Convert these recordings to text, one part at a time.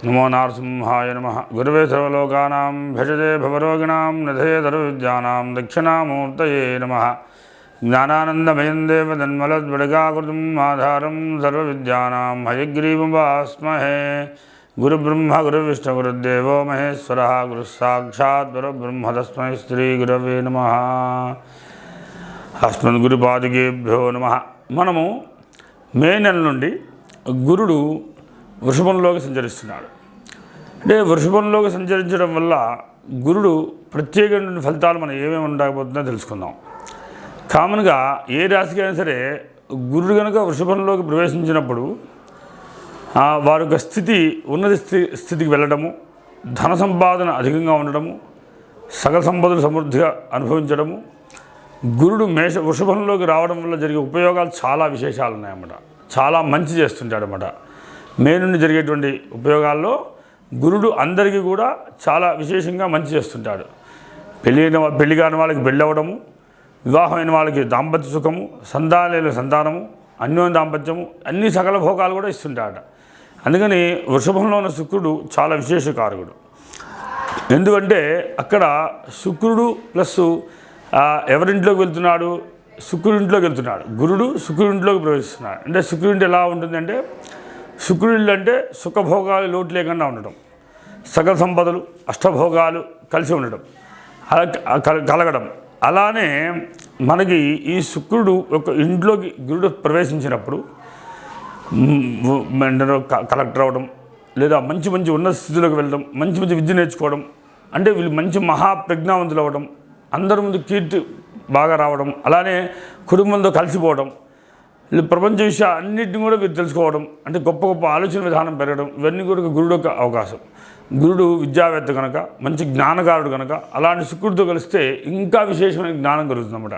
నమో నారసింహాయ నమ గురువే సర్వలోకానాం భజతే భవరోగిణాం నిధయే ధర్విద్యానాం దక్షిణామూర్తయే నమ జ్ఞానానందమయం దేవదన్మలద్విడగాకృతం ఆధారం సర్వవిద్యానాం హయగ్రీవమాస్మహే గురుబ్రహ్మ గురువిష్ణు గురుదేవో మహేశ్వర గురు సాక్షాత్ పరబ్రహ్మ తస్మై శ్రీ గురవే నమ అస్మద్ గురుపాదికేభ్యో నమ మనము మే నెల నుండి గురుడు వృషభంలోకి సంచరిస్తున్నాడు. అంటే వృషభంలోకి సంచరించడం వల్ల గురుడు ప్రత్యేకమైన ఫలితాలు మనం ఏమేమి ఉండకపోతుందో తెలుసుకుందాం. కామన్గా ఏ రాశికి అయినా సరే గురుడు కనుక వృషభంలోకి ప్రవేశించినప్పుడు వారి యొక్క స్థితి ఉన్నత స్థితికి వెళ్ళడము ధన సంపాదన అధికంగా ఉండడము సకల సంపదలు సమృద్ధిగా అనుభవించడము గురుడు మేష వృషభంలోకి రావడం వల్ల జరిగే ఉపయోగాలు చాలా విశేషాలు ఉన్నాయన్నమాట చాలా మంచి చేస్తుంటాడు అన్నమాట మే నుండి జరిగేటువంటి ఉపయోగాల్లో గురుడు అందరికీ కూడా చాలా విశేషంగా మంచి చేస్తుంటాడు. పెళ్ళి అయిన పెళ్ళి కాని వాళ్ళకి పెళ్ళి అవ్వడము వివాహమైన వాళ్ళకి దాంపత్య సుఖము సంతానలేని సంతానము అన్యోన్య దాంపత్యము అన్ని సకల భోగాలు కూడా ఇస్తుంటాడు అందుకని వృషభంలో ఉన్న శుక్రుడు చాలా విశేషకారకుడు. ఎందుకంటే అక్కడ శుక్రుడు ప్లస్ ఎవరింట్లోకి వెళ్తున్నాడు? శుక్రుడింట్లోకి వెళ్తున్నాడు. గురుడు శుక్రుడింట్లోకి ప్రవేశిస్తున్నాడు. అంటే శుక్రుడింటి ఎలా ఉంటుందంటే శుక్రుడిల్లు అంటే సుఖభోగాలు లోటు లేకుండా ఉండడం సకల సంపదలు అష్టభోగాలు కలిసి ఉండడం అలా కల- కలగడం. అలానే మనకి ఈ శుక్రుడు ఒక ఇంట్లోకి గురుడు ప్రవేశించినప్పుడు కలెక్టర్ అవడం లేదా మంచి మంచి ఉన్నత స్థితిలోకి వెళ్ళడం మంచి మంచి విద్య నేర్చుకోవడం అంటే వీళ్ళు మంచి మహాప్రజ్ఞావంతులు అవ్వడం అందరి ముందు కీర్తి బాగా రావడం అలానే కుటుంబంతో కలిసిపోవడం ప్రపంచ విషయాలు అన్నింటినీ కూడా మీరు తెలుసుకోవడం అంటే గొప్ప గొప్ప ఆలోచన విధానం పెరగడం ఇవన్నీ కూడా గురుడు యొక్క అవకాశం. గురుడు విద్యావేత్త కనుక మంచి జ్ఞానకారుడు కనుక అలాంటి శుక్రుడితో కలిస్తే ఇంకా విశేషమైన జ్ఞానం కలుగుతుందన్నమాట.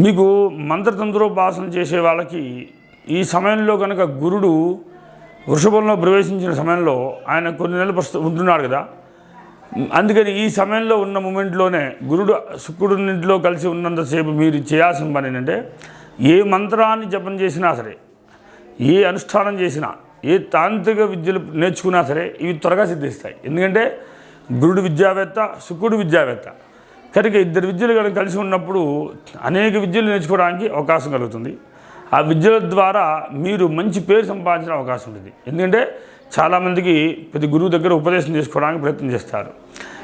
మీకు మంత్రతంత్రోపాసన చేసే వాళ్ళకి ఈ సమయంలో కనుక గురుడు వృషభంలో ప్రవేశించిన సమయంలో ఆయన కొన్ని నెలలు ప్రస్తు ఉంటున్నాడు కదా. అందుకని ఈ సమయంలో ఉన్న మూమెంట్లోనే గురుడు శుక్రుడినింటిలో కలిసి ఉన్నంతసేపు మీరు చేయాల్సిన పని ఏంటంటే ఏ మంత్రాన్ని జపం చేసినా సరే ఏ అనుష్ఠానం చేసినా ఏ తాంత్రిక విద్యలు నేర్చుకున్నా సరే ఇవి త్వరగా సిద్ధిస్తాయి. ఎందుకంటే గురుడు విద్యావేత్త శుక్రుడు విద్యావేత్త. కనుక ఇద్దరు విద్యలు కనుక కలిసి ఉన్నప్పుడు అనేక విద్యలు నేర్చుకోవడానికి అవకాశం కలుగుతుంది. ఆ విద్యల ద్వారా మీరు మంచి పేరు సంపాదించిన అవకాశం ఉంటుంది. ఎందుకంటే చాలామందికి ప్రతి గురువు దగ్గర ఉపదేశం చేసుకోవడానికి ప్రయత్నం చేస్తారు.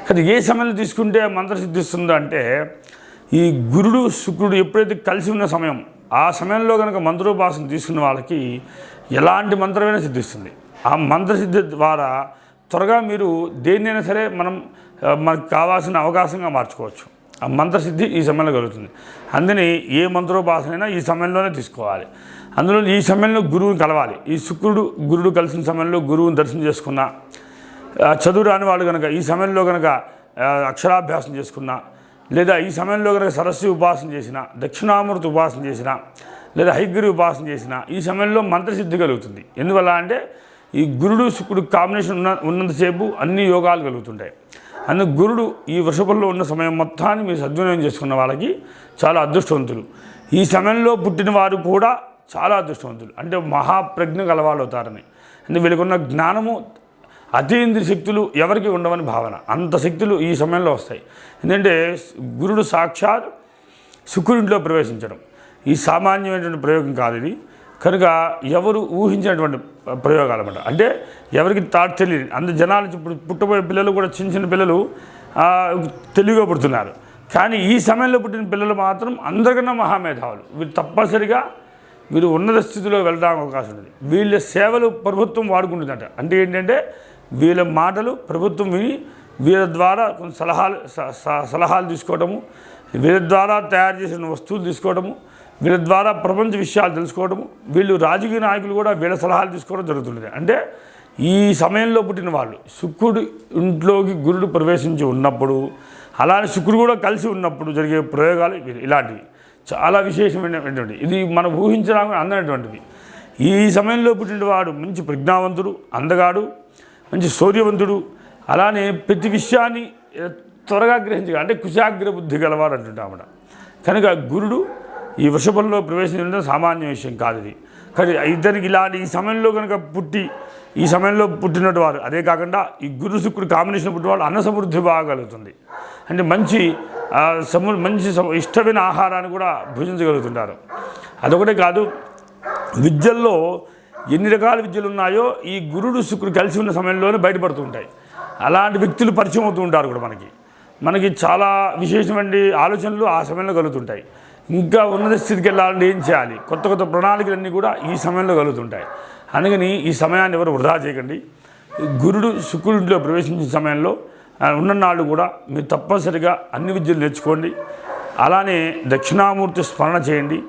కానీ ఏ సమయంలో తీసుకుంటే మంత్ర సిద్ధిస్తుందో అంటే ఈ గురుడు శుక్రుడు ఎప్పుడైతే కలిసి ఉన్న సమయం ఆ సమయంలో కనుక మంత్రోపాసన తీసుకున్న వాళ్ళకి ఎలాంటి మంత్రమైనా సిద్ధిస్తుంది. ఆ మంత్రసిద్ధి ద్వారా త్వరగా మీరు దేన్నైనా సరే మనం మనకు కావాల్సిన అవకాశంగా మార్చుకోవచ్చు. ఆ మంత్రసిద్ధి ఈ సమయంలో కలుగుతుంది. అందుని ఏ మంత్రోపాసనైనా ఈ సమయంలోనే తీసుకోవాలి. అందులో ఈ సమయంలో గురువుని కలవాలి. ఈ శుక్రుడు గురుడు కలిసిన సమయంలో గురువుని దర్శనం చేసుకున్న చదువు రాని వాళ్ళు కనుక ఈ సమయంలో కనుక అక్షరాభ్యాసం చేసుకున్నా లేదా ఈ సమయంలో కనుక సరస్వతి ఉపాసన చేసిన దక్షిణామూర్తి ఉపాసన చేసిన లేదా హైగిరి ఉపాసన చేసిన ఈ సమయంలో మంత్రసిద్ధి కలుగుతుంది. ఎందువల్ల అంటే ఈ గురుడు శుక్రుడు కాంబినేషన్ ఉన్న ఉన్నంతసేపు అన్ని యోగాలు కలుగుతుంటాయి. అందుకు గురుడు ఈ వృషభంలో ఉన్న సమయం మొత్తాన్ని మీరు సద్వినియోగం చేసుకున్న వాళ్ళకి చాలా అదృష్టవంతులు. ఈ సమయంలో పుట్టిన వారు కూడా చాలా అదృష్టవంతులు. అంటే మహాప్రజ్ఞ గలవాళ్ళు అవుతారని అంటే వీళ్ళకున్న జ్ఞానము అతీంద్రియ శక్తులు ఎవరికి ఉండవని భావన. అంత శక్తులు ఈ సమయంలో వస్తాయి. ఎందుకంటే గురుడు సాక్షాత్ శుక్రుడిలో ప్రవేశించడం. ఈ సామాన్యమైనటువంటి ప్రయోగం కాదు ఇది. కనుక ఎవరు ఊహించినటువంటి ప్రయోగాలు అనమాట అంటే ఎవరికి తాట్ తెలియదు. అంత జనాలు ఇప్పుడు పుట్టబోయే పిల్లలు కూడా చిన్న చిన్న పిల్లలు తెలివిగా పుడుతున్నారు. కానీ ఈ సమయంలో పుట్టిన పిల్లలు మాత్రం అందరికన్నా మహామేధావులు. వీరు తప్పనిసరిగా వీరు ఉన్నత స్థితిలో వెళ్ళడానికి అవకాశం ఉంది. వీళ్ళ సేవలు ప్రభుత్వం వాడుకుంటుందట. అంటే ఏంటంటే వీళ్ళ మాటలు ప్రభుత్వం విని వీళ్ళ ద్వారా కొన్ని సలహాలు స- స- సలహాలు తీసుకోవడము వీళ్ళ ద్వారా తయారు చేసిన వస్తువులు తీసుకోవడము వీళ్ళ ద్వారా ప్రపంచ విషయాలు తెలుసుకోవడము వీళ్ళు రాజకీయ నాయకులు కూడా వీళ్ళ సలహాలు తీసుకోవడం జరుగుతుంది అంటే ఈ సమయంలో పుట్టిన వాళ్ళు శుక్రుడు ఇంట్లోకి గురుడు ప్రవేశించి ఉన్నప్పుడు అలానే శుక్రుడు కూడా కలిసి ఉన్నప్పుడు జరిగే ప్రయోగాలు ఇలాంటివి. చాలా విశేషమైనటువంటి ఇది మనం ఊహించడానికి అందనటువంటిది. ఈ సమయంలో పుట్టిన వాడు మంచి ప్రజ్ఞావంతుడు అందగాడు మంచి శౌర్యవంతుడు. అలానే ప్రతి విషయాన్ని త్వరగా గ్రహించగల అంటే కుశాగ్ర బుద్ధి గలవాడు అంటుంటామట కనుక గురుడు ఈ వృషభంలో ప్రవేశించడం సామాన్య విషయం కాదు ఇది. కానీ ఇద్దరికి ఇలాంటి ఈ సమయంలో కనుక పుట్టి ఈ సమయంలో పుట్టినట్టు వారు అదే కాకుండా ఈ గురు శుక్రుడు కాంబినేషన్ పుట్టిన వాళ్ళు అన్న సమృద్ధి బాగా కలుగుతుంది అంటే మంచి సము మంచి ఇష్టమైన ఆహారాన్ని కూడా భుజించగలుగుతుంటారు. అదొకటే కాదు విద్యల్లో ఎన్ని రకాల విద్యలు ఉన్నాయో ఈ గురుడు శుక్రుడు కలిసి ఉన్న సమయంలోనే బయటపడుతూ ఉంటాయి అలాంటి వ్యక్తులు పరిచయం అవుతూ ఉంటారు కూడా మనకి. మనకి చాలా విశేషమైన ఆలోచనలు ఆ సమయంలో కలుగుతుంటాయి. ఇంకా ఉన్నత స్థితికి వెళ్ళాలంటే ఏం చేయాలి? కొత్త కొత్త ప్రణాళికలన్నీ కూడా ఈ సమయంలో కలుగుతుంటాయి. అందుకని ఈ సమయాన్ని ఎవరు వృధా చేయకండి. గురుడు శుక్రుడిలో ప్రవేశించిన సమయంలో ఉన్న నాళ్ళు కూడా మీరు తప్పనిసరిగా అన్ని విద్యలు నేర్చుకోండి. అలానే దక్షిణామూర్తి స్మరణ చేయండి.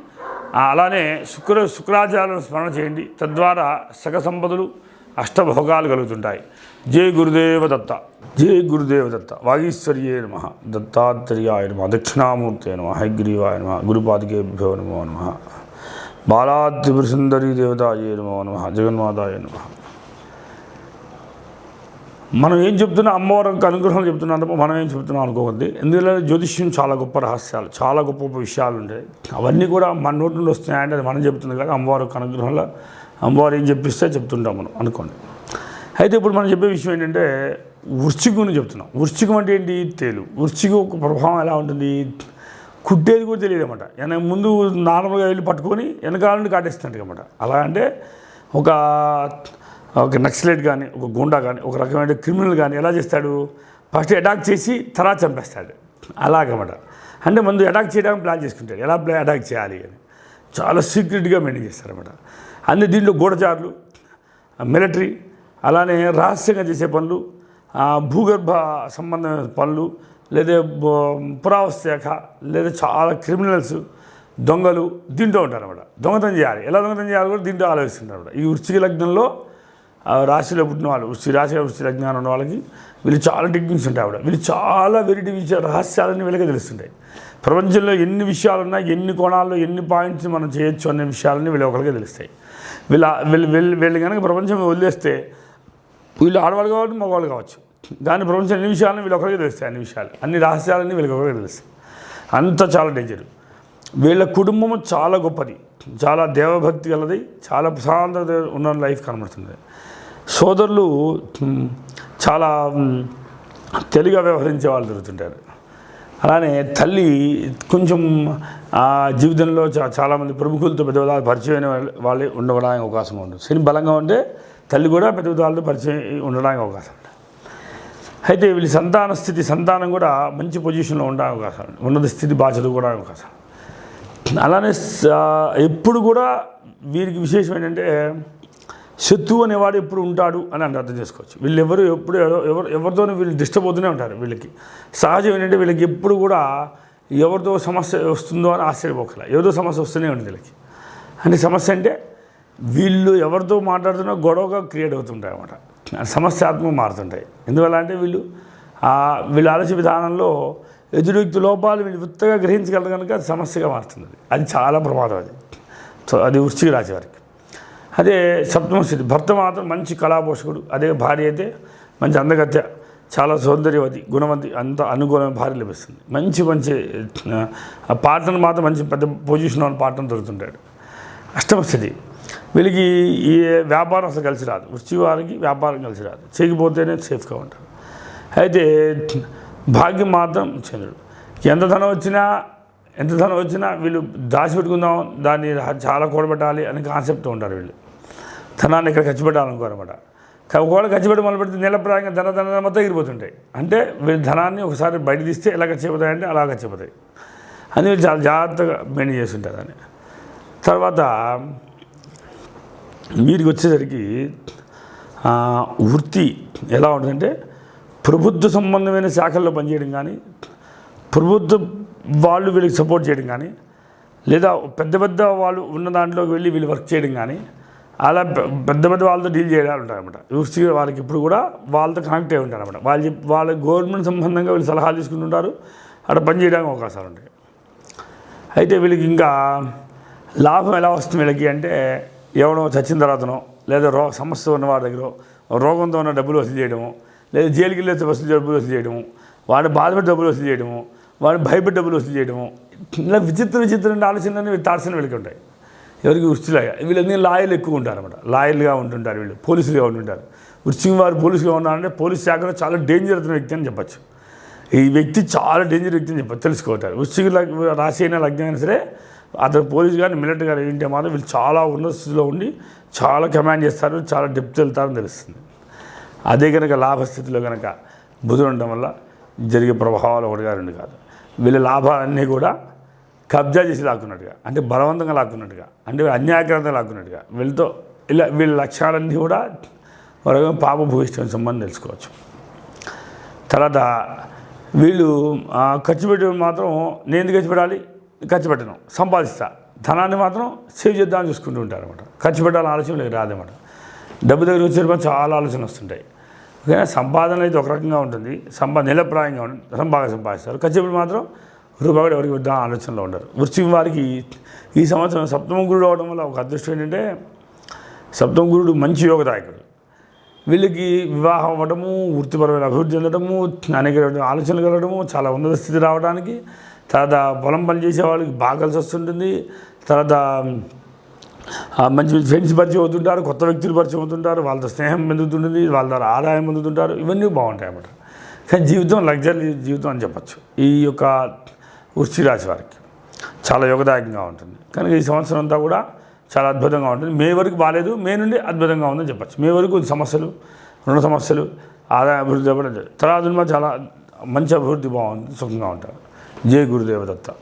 అలానే శుక్ర శుక్రాచార్యులను స్మరణ చేయండి. తద్వారా సగ సంపదలు అష్టభోగాలు కలుగుతుంటాయి. జై గురుదేవ దత్త. జై గురుదేవ దత్త. వాగీశ్వర్యే నమ. దత్తాత్రేయాయ నమ. దక్షిణామూర్తే నమ. హైగ్రీవాయ నమ. గురుపాదికేభ్యో నమో నమ. బాలాత్రిపురసుందరీ దేవతాయ నమో నమ. జగన్మాతాయ నమ. మనం ఏం చెప్తున్నా అమ్మవారికి అనుగ్రహం చెప్తున్నాం తప్ప మనం ఏం చెప్తున్నాం అనుకోవద్దు. ఎందుకంటే జ్యోతిష్యం చాలా గొప్ప రహస్యాలు చాలా గొప్ప గొప్ప విషయాలు ఉంటాయి. అవన్నీ కూడా మన నోటి నుండి వస్తున్నాయంటే అది మనం చెప్తుంది కదా అమ్మవారికి అనుగ్రహంలో అమ్మవారు ఏం చెప్పిస్తే చెప్తుంటాం మనం అనుకోండి. అయితే ఇప్పుడు మనం చెప్పే విషయం ఏంటంటే వృశ్చికం చెప్తున్నాం. వృశ్చికం అంటే ఏంటి? తేలు. వృశ్చికం ఒక ప్రభావం ఎలా ఉంటుంది? కుట్టేది కూడా తెలియదు అనమాట వెనక ముందు నార్మల్గా వెళ్ళి పట్టుకొని వెనకాల నుండి అనమాట అలా అంటే ఒక ఒక నక్సలైట్ కానీ ఒక గుండా కానీ ఒక రకమైన క్రిమినల్ కానీ ఎలా చేస్తాడు? ఫస్ట్ అటాక్ చేసి తర్వాత చంపేస్తాడు. అలాగమాట అంటే ముందు అటాక్ చేయడానికి ప్లాన్ చేసుకుంటాడు. ఎలా ప్లా అటాక్ చేయాలి అని. చాలా సీక్రెట్గా మెయింటైన్ చేస్తారన్నమాట అన్ని దీంట్లో గూఢచారులు మిలిటరీ అలానే రహస్యంగా చేసే పనులు భూగర్భ సంబంధమైన పనులు లేదా బ- పురావస్తు శాఖ లేదా చాలా క్రిమినల్స్ దొంగలు దీంట్లో ఉంటారు దొంగతనం చేయాలి. ఎలా దొంగతనం చేయాలి కూడా దీంట్లో ఆలోచిస్తుంటారు ఈ వృశ్చిక లగ్నంలో రాశిలో పుట్టిన వాళ్ళు వృష్టి రాశి వృష్టి లగ్నాన్ని ఉన్న వాళ్ళకి వీళ్ళు చాలా టెక్నిక్స్ ఉంటాయి ఆవిడ. వీళ్ళు చాలా వెరైటీ విషయ రహస్యాలన్నీ వీళ్ళకే తెలుస్తుంటాయి. ప్రపంచంలో ఎన్ని విషయాలు ఉన్నాయి ఎన్ని కోణాల్లో ఎన్ని పాయింట్స్ మనం చేయొచ్చు అనే విషయాలన్నీ వీళ్ళు ఒకరికే తెలుస్తాయి. వీళ్ళ వీళ్ళు వీళ్ళు వీళ్ళు కనుక ప్రపంచం వదిలేస్తే వీళ్ళు ఆడవాళ్ళు కావచ్చు మగవాళ్ళు కావచ్చు. దాని ప్రపంచం అన్ని విషయాలను వీళ్ళు ఒకరికే తెలుస్తాయి అన్ని విషయాలు. అన్ని రహస్యాలన్నీ వీళ్ళకి ఒకరికే తెలుస్తాయి. అంత చాలా డేంజర్ వీళ్ళ కుటుంబం చాలా గొప్పది. చాలా దేవభక్తి గలది చాలా ప్రశాంతత ఉన్న లైఫ్ కనబడుతుంది. సోదరులు చాలా మ్, తెలివిగా వ్యవహరించే వాళ్ళు దొరుకుతుంటారు. అలానే తల్లి కొంచెం ఆ జీవితంలో చా చాలామంది ప్రముఖులతో పెద్ద పెద్ద పరిచయమైన వాళ్ళు ఉండడానికి అవకాశం ఉంటుంది శని బలంగా ఉంటే తల్లి కూడా పెద్ద పెద్ద వాళ్ళతో పరిచయం ఉండడానికి అవకాశం ఉంటుంది అయితే వీళ్ళ సంతాన స్థితి సంతానం కూడా మంచి పొజిషన్లో ఉండే అవకాశం ఉన్నత స్థితి బాగా చదువుకోవడానికి అవకాశం అలానే ఎప్పుడు కూడా వీరికి విశేషం ఏంటంటే శత్రువు అనేవాడు ఎప్పుడు ఉంటాడు అని అంటే అర్థం చేసుకోవచ్చు. వీళ్ళు ఎవరు ఎప్పుడు ఎవరు- ఎవరు ఎవరితోనూ వీళ్ళు డిస్టర్బ్ అవుతూనే ఉంటారు వీళ్ళకి. సహజం ఏంటంటే వీళ్ళకి ఎప్పుడు కూడా ఎవరితో సమస్య వస్తుందో అని ఆశ్చర్యపోకల. ఏదో సమస్య వస్తూనే ఉంటుంది వీళ్ళకి. అంటే సమస్య అంటే వీళ్ళు ఎవరితో మాట్లాడుతున్నా గొడవగా క్రియేట్ అవుతుంటాయి అన్నమాట సమస్యాత్మకంగా మారుతుంటాయి. ఎందువల్ల అంటే వీళ్ళు వీళ్ళ ఆలోచన విధానంలో ఎదురు లోపాలు వీళ్ళు ఉత్తగా గ్రహించగలరు కనుక అది సమస్యగా మారుతుంది అది. చాలా ప్రమాదం అది. అది వృశ్చిక రాశి వారికి. అదే సప్తమ స్థితి. భర్త మాత్రం మంచి కళాపోషకుడు. అదే భార్య అయితే మంచి అందగత్య చాలా సౌందర్యవతి గుణవతి అంత అనుకూలమైన భార్య లభిస్తుంది. మంచి మంచి పాటను పార్ట్నర్ మాత్రం మంచి పెద్ద పొజిషన్ ఉన్న పార్ట్నర్ దొరుకుతుంటాడు. అష్టమ స్థితి. వీళ్ళకి ఈ వ్యాపారం అసలు కలిసి రాదు. వృత్తి వారికి వ్యాపారం కలిసి రాదు. చేయకపోతేనే సేఫ్గా ఉంటారు. అయితే భాగ్యం మాత్రం చంద్రుడు. ఎంత ధనం వచ్చినా ఎంత ధనం వచ్చినా వీళ్ళు దాచిపెట్టుకుందాం దాన్ని చాలా కూడబెట్టాలి అనే కాన్సెప్ట్ ఉంటారు వీళ్ళు. ధనాన్ని ఇక్కడ ఖర్చు పెట్టాలనుకోరమాట ఒకవేళ ఖర్చు పెట్టి మొదలు పెడితే నిలప్రాయంగా ధన ధన మొత్తం ఎగిరిపోతుంటాయి. అంటే వీళ్ళు ధనాన్ని ఒకసారి బయట తీస్తే ఎలా ఖర్చు అయిపోతాయంటే అలా ఖర్చు అయిపోతాయి. అని వీళ్ళు చాలా జాగ్రత్తగా మెయింటైన్ చేస్తుంటారు అని తర్వాత వీరికి వచ్చేసరికి వృత్తి ఎలా ఉంటుందంటే ప్రభుత్వ సంబంధమైన శాఖల్లో పనిచేయడం కానీ ప్రభుత్వ వాళ్ళు వీళ్ళకి సపోర్ట్ చేయడం కానీ లేదా పెద్ద పెద్ద వాళ్ళు ఉన్న దాంట్లోకి వెళ్ళి వీళ్ళు వర్క్ చేయడం కానీ అలా పెద్ద పెద్ద వాళ్ళతో డీల్ చేయడాలు ఉంటారన్నమాట వృష్టికి వాళ్ళకి ఇప్పుడు కూడా వాళ్ళతో కనెక్ట్ అయి ఉంటారు అనమాట వాళ్ళు వాళ్ళ గవర్నమెంట్ సంబంధంగా వీళ్ళు సలహాలు తీసుకుంటుంటారు అక్కడ పని చేయడానికి అవకాశాలు ఉంటాయి. అయితే వీళ్ళకి ఇంకా లాభం ఎలా వస్తుంది వీళ్ళకి అంటే ఎవడో చచ్చిన తర్వాతనో లేదా రోగ సమస్య ఉన్న వారి దగ్గర రోగంతో ఉన్న డబ్బులు వసూలు చేయడము లేదా జైలుకి వెళ్ళి వసూలు డబ్బులు వసూలు చేయడము వాడు బాధపడి డబ్బులు వసూలు చేయడము వాడు భయపడి డబ్బులు వసూలు చేయడము ఇలా విచిత్ర విచిత్రమైన ఆలోచనలన్నీ తారసిన వీళ్ళకి ఉంటాయి. ఎవరికి వృష్టిలాగా వీళ్ళందరూ లాయర్లు ఎక్కువ ఉంటారు అనమాట లాయర్లుగా ఉంటుంటారు వీళ్ళు పోలీసులుగా ఉంటుంటారు. వృష్టింగ్ వారు పోలీసుగా ఉన్నారంటే పోలీస్ శాఖలో చాలా డేంజర్ అవుతున్న వ్యక్తి అని చెప్పచ్చు. ఈ వ్యక్తి చాలా డేంజర్ వ్యక్తి అని చెప్పచ్చు తెలుసుకోవటారు వృశ్చిక రాసి రాశి అయినా లగ్నం అయినా సరే అతను పోలీస్ కానీ మిలిటరీ కానీ ఏంటి మాత్రం వీళ్ళు చాలా ఉన్నత స్థితిలో ఉండి చాలా కమాండ్ చేస్తారు చాలా డెప్త్ వెళ్తారని తెలుస్తుంది. అదే కనుక లాభస్థితిలో కనుక బుధుడు ఉండడం వల్ల జరిగే ప్రభావాలు ఒకటిగా రెండు కాదు. వీళ్ళ లాభాలన్నీ కూడా కబ్జా చేసి లాక్కున్నట్టుగా అంటే బలవంతంగా లాక్కున్నట్టుగా అంటే అన్యాయకరంగా లాక్కున్నట్టుగా వీళ్ళతో ఇలా వీళ్ళ లక్ష్యాలన్నీ కూడా ఒక పాప భూయిష్టం సంబంధం తెలుసుకోవచ్చు. తర్వాత వీళ్ళు ఖర్చు పెట్టడం మాత్రం నేను ఎందుకు ఖర్చు పెట్టాలి? ఖర్చు పెట్టను సంపాదిస్తా. ధనాన్ని మాత్రం సేవ్ చేద్దామని చూసుకుంటూ ఉంటారు అనమాట ఖర్చు పెట్టాలని ఆలోచన లేదు రాదన్నమాట. డబ్బు దగ్గర వచ్చేటప్పుడు చాలా ఆలోచనలు వస్తుంటాయి. ఓకే? సంపాదన అయితే ఒక రకంగా ఉంటుంది. సంపా నిలప్రాయంగా ఉంటుంది ధనం బాగా సంపాదిస్తారు. ఖర్చు మాత్రం రూపాయి ఎవరికి వద్దా ఆలోచనలో ఉండరు. వృత్తి వారికి ఈ సంవత్సరం సప్తమ గురుడు అవడం వల్ల ఒక అదృష్టం ఏంటంటే సప్తమ గురుడు మంచి యోగదాయకుడు. వీళ్ళకి వివాహం అవ్వడము వృత్తిపరమైన అభివృద్ధి చెందడము అనేక ఆలోచనలు కలగడము చాలా ఉన్నత స్థితి రావడానికి తర్వాత పొలం పని చేసే వాళ్ళకి బాగా కలిసి వస్తుంటుంది. తర్వాత మంచి మంచి ఫ్రెండ్స్ పరిచయం అవుతుంటారు కొత్త వ్యక్తులు పరిచయం అవుతుంటారు వాళ్ళతో స్నేహం పొందుతుంటుంది వాళ్ళ ద్వారా ఆదాయం పొందుతుంటారు ఇవన్నీ బాగుంటాయి అన్నమాట కానీ జీవితం లగ్జరీ జీవితం అని చెప్పచ్చు. ఈ యొక్క వృష్టి రాశి వారికి చాలా యోగదాయకంగా ఉంటుంది. కనుక ఈ సంవత్సరం అంతా కూడా చాలా అద్భుతంగా ఉంటుంది. మే వరకు బాగాలేదు మే నుండి అద్భుతంగా ఉందని చెప్పచ్చు. మే వరకు సమస్యలు రుణ సమస్యలు ఆదాయ అభివృద్ధి అవ్వడం తర్వాత చాలా మంచి అభివృద్ధి బాగుంది సుఖంగా ఉంటారు. జయ గురుదేవదత్త.